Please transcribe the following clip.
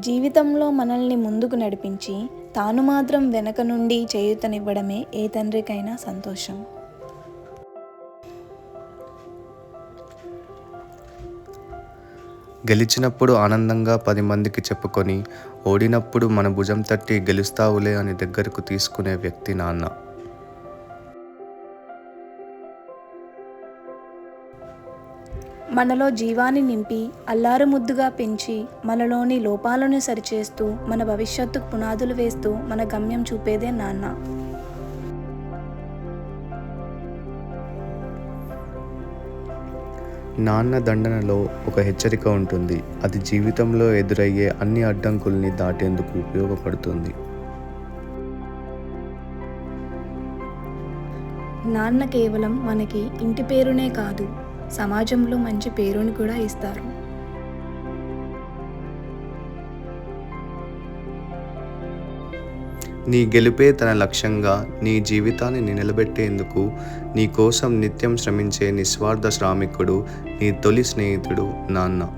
జీవితంలో మనల్ని ముందుకు నడిపించి తాను మాత్రం వెనక నుండి చేయూతనివ్వడమే ఏ తండ్రికైనా సంతోషం. గెలిచినప్పుడు ఆనందంగా పది మందికి చెప్పుకొని ఓడినప్పుడు మన భుజం తట్టి గెలుస్తావులే అని దగ్గరకు తీసుకునే వ్యక్తి నాన్న. మనలో జీవాన్ని నింపి అల్లారు ముద్దుగా పెంచి మనలోని లోపాలను సరిచేస్తూ మన భవిష్యత్తుకు పునాదులు వేస్తూ మన గమ్యం చూపేదే నాన్న. నాన్న దండనలో ఒక హెచ్చరిక ఉంటుంది. అది జీవితంలో ఎదురయ్యే అన్ని అడ్డంకుల్ని దాటేందుకు ఉపయోగపడుతుంది. నాన్న కేవలం మనకి ఇంటి పేరునే కాదు. సమాజంలో మంచి పేరుని కూడా ఇస్తారు. నీ గెలుపే తన లక్ష్యంగా నీ జీవితాన్ని నిలబెట్టేందుకు నీ కోసం నిత్యం శ్రమించే నిస్వార్థ శ్రామికుడు నీ తొలి స్నేహితుడు నాన్న.